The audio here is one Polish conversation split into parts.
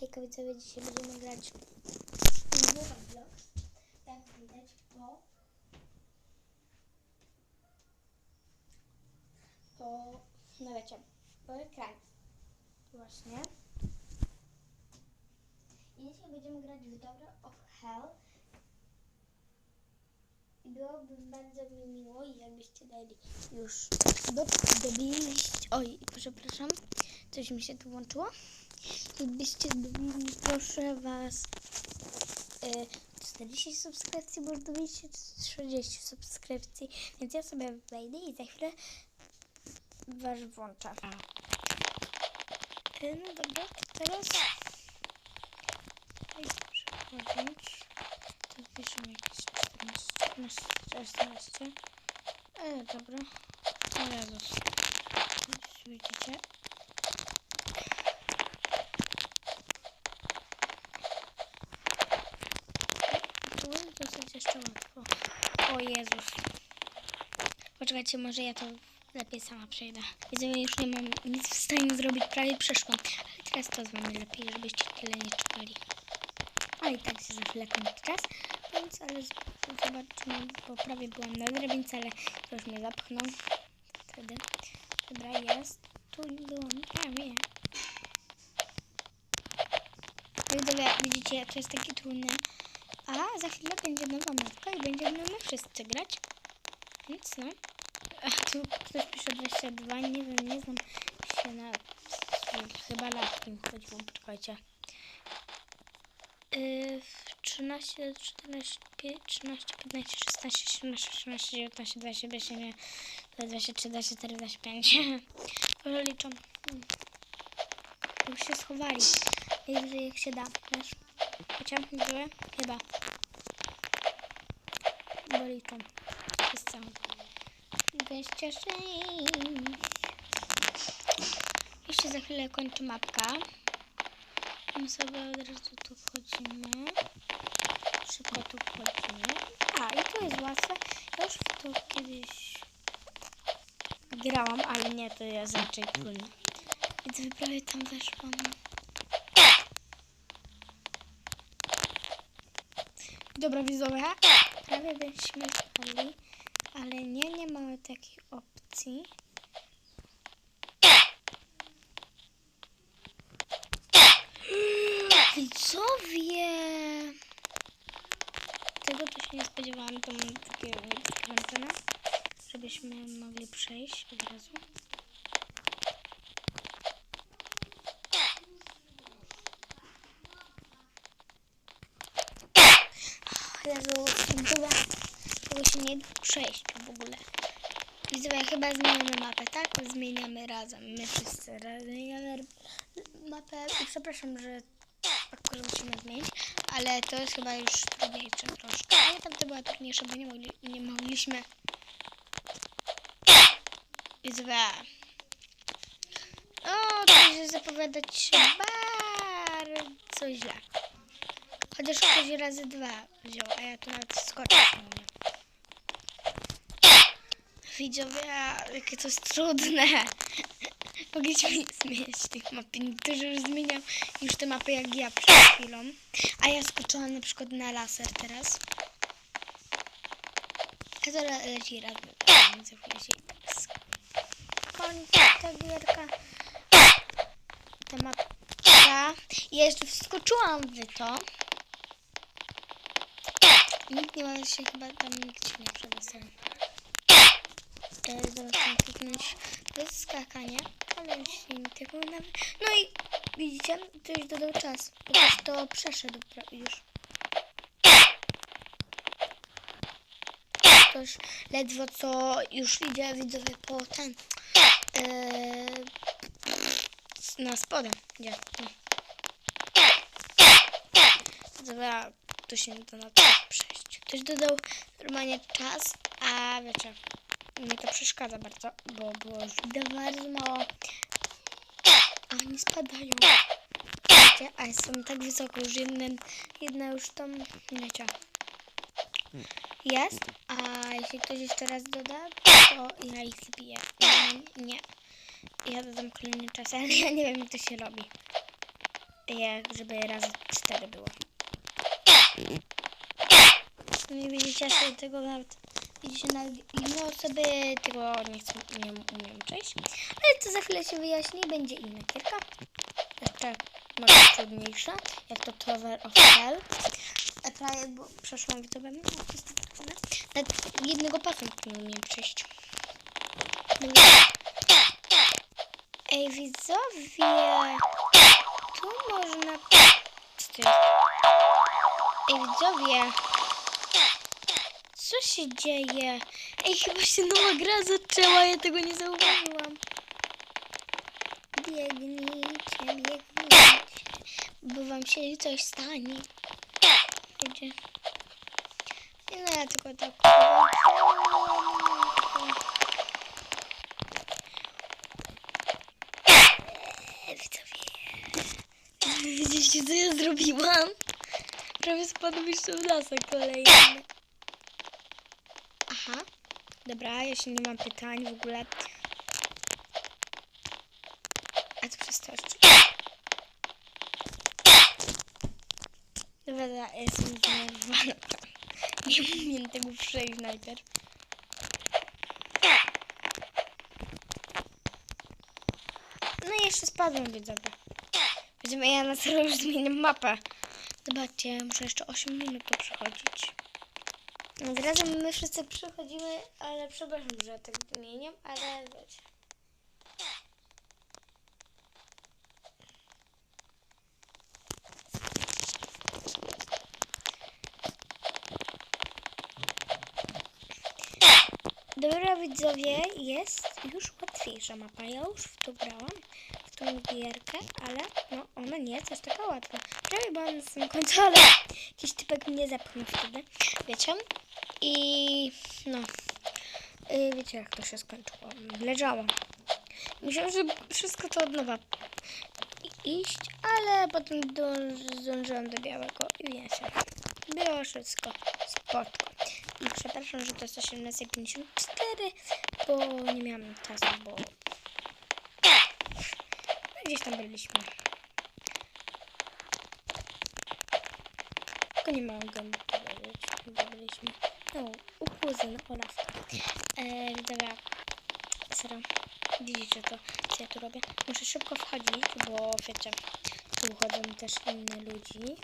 Hejka widzowie, dzisiaj będziemy grać w Roblox. Jak widać po... Po... No wiecie, po ekranie. Właśnie. I dzisiaj będziemy grać w Dobra of Hell. Byłoby bardzo mi miło, jakbyście dali już do, dobiliście... Oj, przepraszam, coś mi się tu włączyło. Jakbyście dobili, proszę was, y, 40 subskrypcji, bo już dobiliście 30 subskrypcji, więc ja sobie wejdę i za chwilę was włączę. No dobra, teraz przechodzić, to piszemy jakieś 14, 14, 14. E, dobra, o Jezus, widzicie? Tu jest dosyć jeszcze łatwo. O Jezus. Poczekajcie, może ja to lepiej sama przejdę. Widzę, już nie mam nic w stanie zrobić, prawie przeszłam. Ale teraz to z wami lepiej, żebyście tyle nie czekali. A i tak się za chwilę kończy czas, więc ale z- zobaczmy, bo prawie byłam na drabince, ale ktoś mnie zapchnął. Wtedy. Dobra, jest. Tu byłam prawie. Widzowie, widzicie, to jest taki trudny. A za chwilę będzie nowa mapka i będziemy my wszyscy grać. Więc no. A tu ktoś pisze 22, nie wiem, nie znam się na... Chyba latkiem chodziło, poczekajcie. Yy, 13, 14, 5, 13, 15, 16, 17, 18, 19, 20, 21, 23, 24, 25. Może liczą. Już się schowali. Najwyżej jak się da, wiesz. Chociaż były chyba. Bo liczą. Przez całą. 26. Jeszcze za chwilę kończy mapka. My sobie od razu tu wchodzimy. Szybko tu wchodzimy. A, i to jest łatwe. Ja już to kiedyś grałam, ale nie, to jest raczej trudne. Więc prawie tam weszłam. Dobra, widzowie. Prawie byśmy wpadli, ale nie, nie mamy takiej opcji. Widzowie! Tego też nie spodziewałam, to mam kręcenia, żebyśmy mogli przejść od razu. Jezu, chyba tego się nie przejść w ogóle. Widzowie, chyba zmieniamy mapę, tak? Zmieniamy razem. My wszyscy razem zmieniamy mapę. Przepraszam, że akurat musimy zmienić, ale to jest chyba już trudniejsze troszkę. Ale tam to była trudniejsza, bo nie, mogli, nie mogliśmy. Widzowie. O, to się zapowiadać bardzo źle. Chociaż ktoś razy dwa wziął, a ja tu nawet umiem. Widzowie, jakie to jest trudne. Mogliśmy nie zmieniać tych map. Niektórzy już zmieniał już te mapy jak ja przed chwilą. A ja skoczyłam na przykład na laser teraz. A to le leci raz, więc się skończy ta gierka. Ta mapka. I jeszcze wskoczyłam w to. Nikt nie ma się chyba tam nikt nie przedostał. Teraz zobaczymy bez skakania, ale już się nie tego nawet. No i widzicie, to już dodał czas. Prostu to przeszedł już. Ktoś ledwo co już idzie widzowie po ten. Yy, na spodem. Gdzie? Dobra, to się nie da na to przejść. Ktoś dodał normalnie czas, a wiecie, mnie to przeszkadza bardzo, bo było bardzo mało. A oni spadają. Wiecie, a są tak wysoko, już jeden, jedna już tam, wiecie, jest, a jeśli ktoś jeszcze raz doda, to ja ich zbiję. Nie, nie. Ja dodam kolejny czas, ale ja nie wiem, jak to się robi. jak żeby razy cztery było. Nie widzicie, tego nawet widzicie na inne osoby tego nie chcą, nie umiem przejść. Ale to za chwilę się wyjaśni, będzie inna gierka. Jeszcze może trudniejsza, jak to Tower of Hell. A prawie, bo przeszłam widzowie, no, to jest trudne. Nawet jednego pasu nie umiem przejść. Dobra. Ej, widzowie, tu można... To? Ej, widzowie, co się dzieje? Ej, chyba się nowa gra zaczęła, ja tego nie zauważyłam. Biegnijcie, biegnijcie, bo wam się coś stanie. Gdzie? Nie, no ja tylko tak... Widzowie. Widzicie, co ja zrobiłam? Prawie spadł jeszcze w lasek kolejny. Dobra, jeśli nie mam pytań w ogóle. A to jeszcze. Dobra, jestem zdenerwowana. Nie umiem tego przejść najpierw. No i jeszcze spadłem, widzowie. Widzimy, ja na serio już zmieniam mapę. Zobaczcie, muszę jeszcze 8 minut to przechodzić. No, Razem my wszyscy przechodzimy, ale przepraszam, że tak wymieniam, ale wiecie. Dobra widzowie, jest już łatwiejsza mapa. Ja już w to grałam, w tą gierkę, ale no ona nie jest aż taka łatwa. Prawie byłam na samym końcu, ale jakiś typek mnie zepchnął wtedy, wiecie? I no, y, wiecie jak to się skończyło. Leżałam. Myślałam, że wszystko to od nowa iść, ale potem dąż- zdążyłam do białego i wiecie, było wszystko spoko. I przepraszam, że to jest 18.54, bo nie miałam czasu, bo gdzieś tam byliśmy. Tylko nie mogę powiedzieć, gdzie byliśmy. No, u kuzyna Olafka. E, widzowie, serio, widzicie to, co ja tu robię? Muszę szybko wchodzić, bo wiecie, tu chodzą też inne ludzi.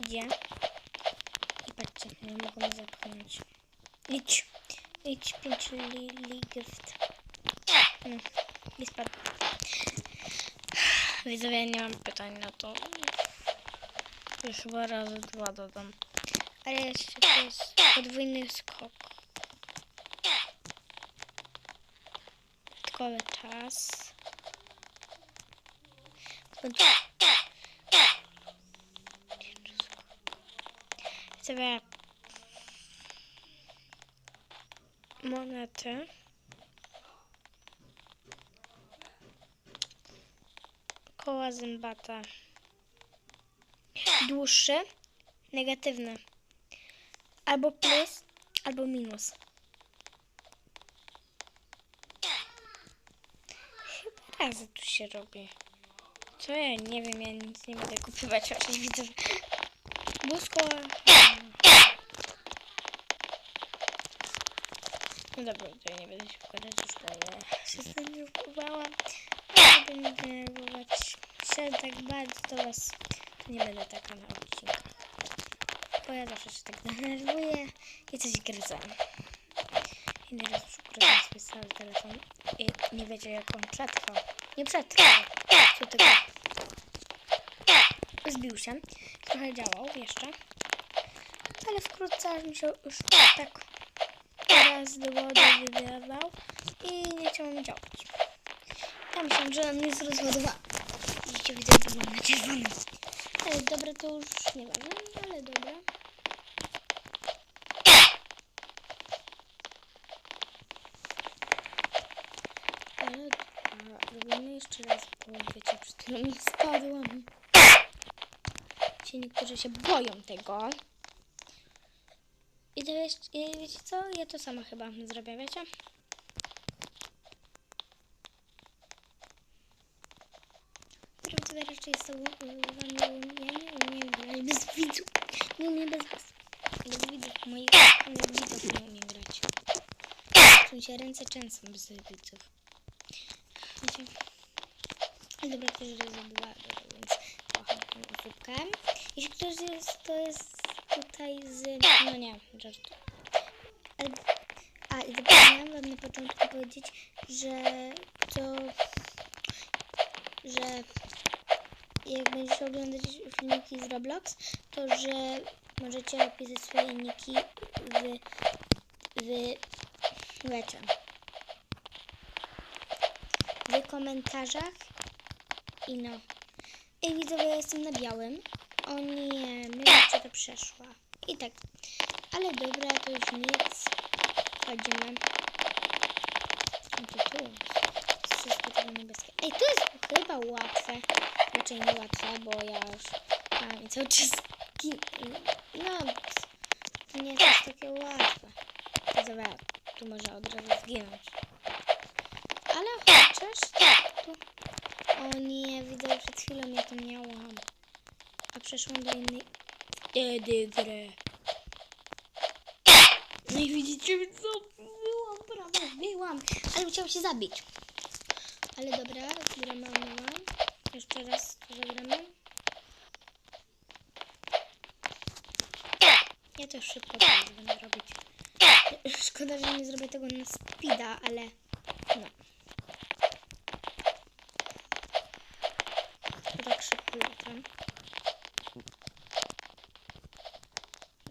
Gdzie? I patrzcie, nie mogą mnie zepchnąć. Idź, idź, pięć lili gift. No, i spadł. Widzowie, ja nie mam pytań na to. Ja chyba razy dwa dodam. Ale jest podwójny skok. Dodatkowy czas. Sobie monety. Koła zębata. Dłuższy, negatywny. Albo plus, albo minus. Chyba razy tu się robi. Co ja nie wiem, ja nic nie będę kupować, chociaż widzę. Błysko. No dobra, ja nie będę się wkładać już ale się zdenerwowałam. Nie będę denerwować się tak bardzo do was. Nie będę taka na odcinkach. Bo ja zawsze się tak denerwuję i coś gryzę. Inny raz przykryłam swój stary telefon i nie wiecie jak on przetrwał. Nie przetrwał. Co tego? Zbił się. Trochę działał jeszcze. Ale wkrótce mi się już tak teraz do wody wydawał i nie chciał mi działać. Ja myślałam, że on jest rozładowany. Widzicie, widzę, że mam na czerwono. Ale dobra, to już nie wiem, ale dobra. Ale dobra, robimy jeszcze raz, bo chwilą mi spadłam. Ci niektórzy się boją tego. I to jest, i wiecie co? Ja to sama chyba zrobię, wiecie? Prawda, widzowie raczej y, wami umiem, umiem grać bez widzów. Nie umiem bez was. Bez widzów moich bez widzów nie umiem grać. Czuję się ręce często bez widzów. Wiecie? Dobra, ktoś rozbyła, więc kocham tą osóbkę. Jeśli ktoś jest, to jest tutaj z... No nie, żartu. Ale, a, i zapomniałam wam na początku powiedzieć, że to... Że jak będziecie oglądać filmiki z Roblox, to że możecie opisać swoje niki w... w... wiecie... w komentarzach i no. Ej, widzowie, ja jestem na białym. O nie, mylicie to przeszła. I tak. Ale dobra, to już nic. Wchodzimy. No to tu. Wszystko tego niebieskie. Ej, tu jest chyba łatwe. Raczej nie łatwe, bo ja już mam i cały czas... No, to nie jest takie łatwe. Widzowie, tu może od razu zginąć. Ale chociaż. O nie, widzę przed chwilą ja to miałam. A przeszłam do innej wtedy grę. No i widzicie, co byłam, prawie byłam. Ale chciałam się zabić. Ale dobra, gramy ona. Jeszcze raz to zagramy. Ja też szybko to będę robić. Szkoda, że nie zrobię tego na speeda, ale no. To tak szybko latam.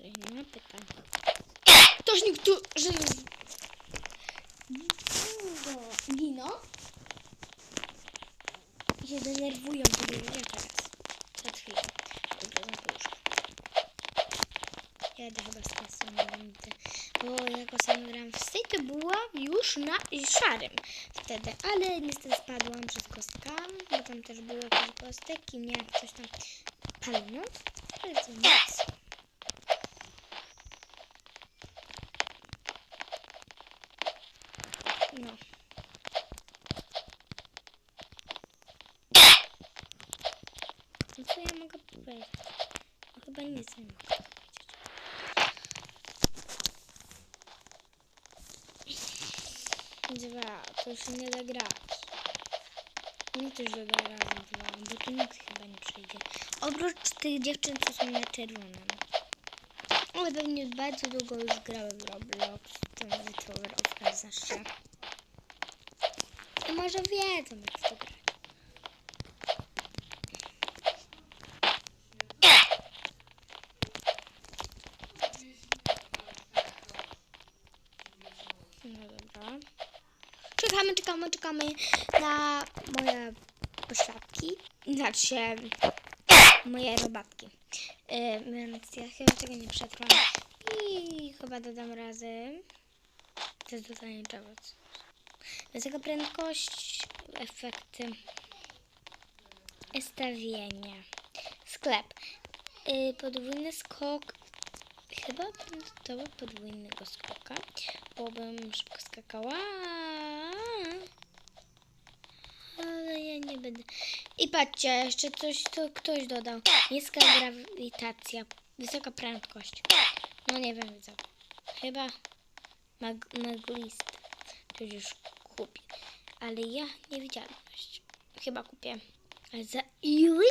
Ej, Nie ma pytań. Ktoś niektórzy giną i się denerwują, to nie wiem teraz. Przed chwilą. Dobrze, na to łóżko. Ja idę chyba z strony będę. Bo jak ostatnio grałam w tej, to była już na szarym wtedy. Ale niestety spadłam przez kostka, bo tam też było jakiś kostek i miałam coś tam palnąć. Ale to nic. No. No co ja mogę powiedzieć? No chyba nic nie mogę powiedzieć. Dwa, to się nie da grać. Nie to, że da razem dwa, bo tu nikt chyba nie przyjdzie. Oprócz tych dziewczyn, co są na czerwonym. Ale pewnie bardzo długo już grały w Roblox, ten wytowarowka znaczy. I może wiedzą, jak to grać. No dobra. Czekamy, czekamy, czekamy na moje pośladki. Znaczy moje robatki. Yy, więc ja chyba tego nie przetrwam. I chyba dodam razem. To jest dodanie czegoś. Wysoka prędkość, efekty, ustawienia, sklep, yy, podwójny skok, chyba to był podwójnego skoka, bo bym szybko skakała, ale ja nie będę. I patrzcie, jeszcze coś, co ktoś dodał, niska grawitacja, wysoka prędkość, no nie wiem co, chyba mag maglist, ktoś już kupię, ale ja niewidzialność, chyba kupię, ale za ile?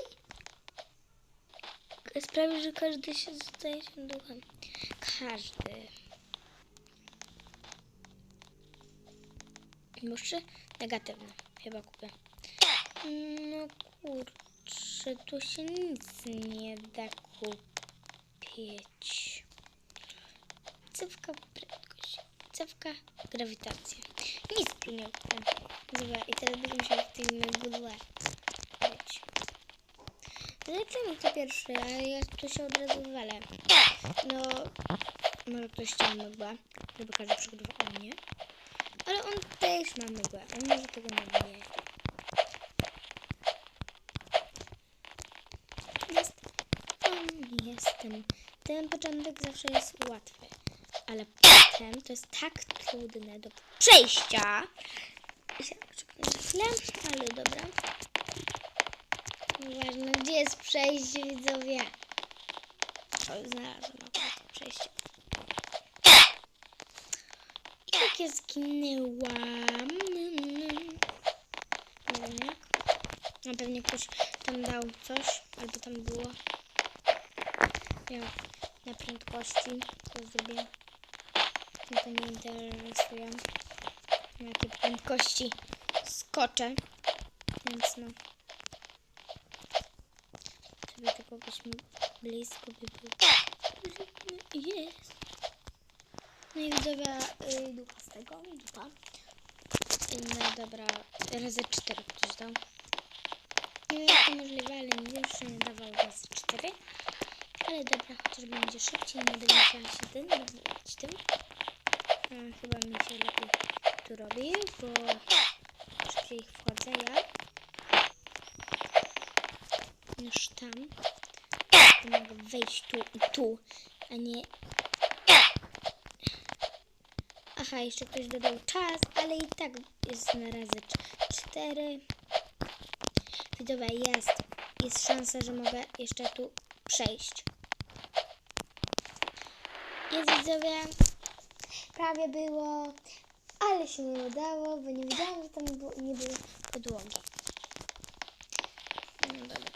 Sprawi, że każdy się staje się duchem. Każdy. Muszę negatywne. Chyba kupię. No kurczę, tu się nic nie da kupić. Cewka prędkość. Cewka grawitacja. Nic nie kupię. Dobra, i teraz będę musiał w tym budle być. Zaczynamy to pierwszy, a ja tu się od razu walę. No, może ktoś chciał mgłę, żeby każdy przygotował mnie. Ale on też ma mgłę, on może tego nie wie. Jest, on jestem. Ten początek zawsze jest łatwy, ale potem to jest tak trudne do przejścia. Na ale dobra. Ważne, gdzie jest przejście, widzowie? O, znalazłam przejście. I tak ja zginęłam. Nie wiem jak. No pewnie ktoś tam dał coś, albo tam było. Ja na prędkości to zrobię. Mnie to nie interesuje. Na jakie prędkości skoczę. Więc no. Żeby tylko byśmy blisko by był. Jest. No i widzowie y, dupa z tego, dupa. No dobra, razy 4 ktoś dał. Nie wiem jak to możliwe, ale mi jeszcze nie dawał razy 4. Ale dobra, chociaż będzie szybciej, nie będę musiała się robić tym. A, chyba mi się lepiej tu robi, bo szybciej wchodzę ja niż tam. To mogę wejść tu i tu, a nie... Aha, jeszcze ktoś dodał czas, ale i tak jest na razy cz- cztery. Widzowie, jest. Jest szansa, że mogę jeszcze tu przejść. Jest widzowie. Prawie było, ale się nie udało, bo nie wiedziałam, że tam było, nie było podłogi. No dobra.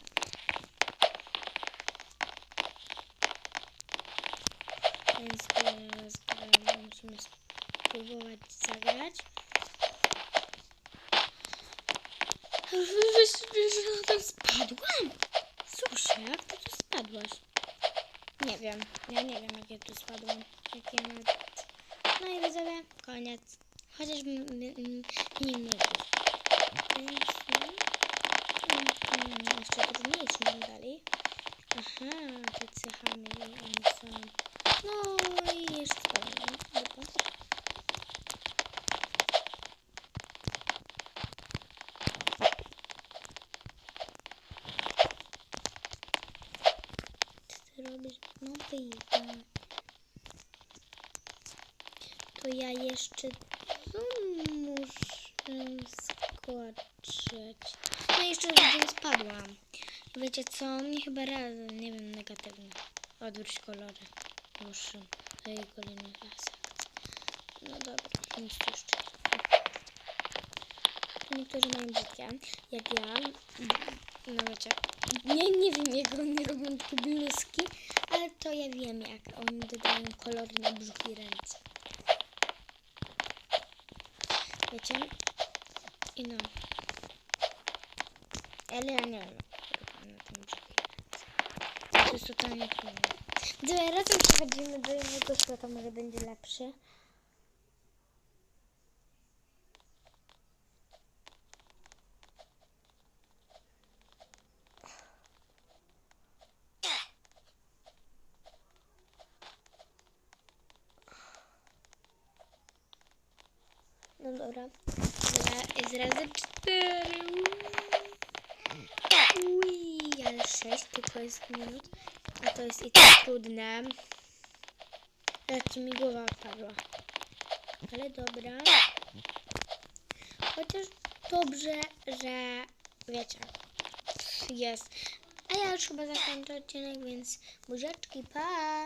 Więc teraz musimy spróbować zagrać. Wiesz, że tam spadłam? Cóż, jak ty tu spadłaś? Nie wiem, ja nie wiem jak ja tu spadłam. Jak ja nawet... No i widzowie, koniec. Chociaż m- m- m- mniej mniej. Więc no. Mm, Jeszcze trudniejszy nam dali. Aha, te cechami oni są. No i jeszcze spadłem. Dobra. Co ty robisz? No wyjdę. To ja jeszcze tu muszę skoczyć. No jeszcze gdzie spadłam. Wiecie co? Mnie chyba razem, nie wiem, negatywny. Odwróć kolory. Jej kolejny raz. No dobra, nic jeszcze. Niektórzy mają brzydkie, jak ja. No wiecie, nie, nie wiem jak oni robią tu bluzki, ale to ja wiem jak oni dodają kolory na brzuch i ręce. Wiecie? I no. Ale ja nie wiem na tym. To jest totalnie trudne. Gdy razem przechodzimy do innego świata, może będzie lepszy. No dobra. Zra- Jest razy cztery. Ui, ale sześć tylko jest minut. A to jest i tak trudne. Jak mi głowa odpadła. Ale dobra. Chociaż dobrze, że wiecie. Jest. A ja już chyba zakończę odcinek, więc buziaczki, pa!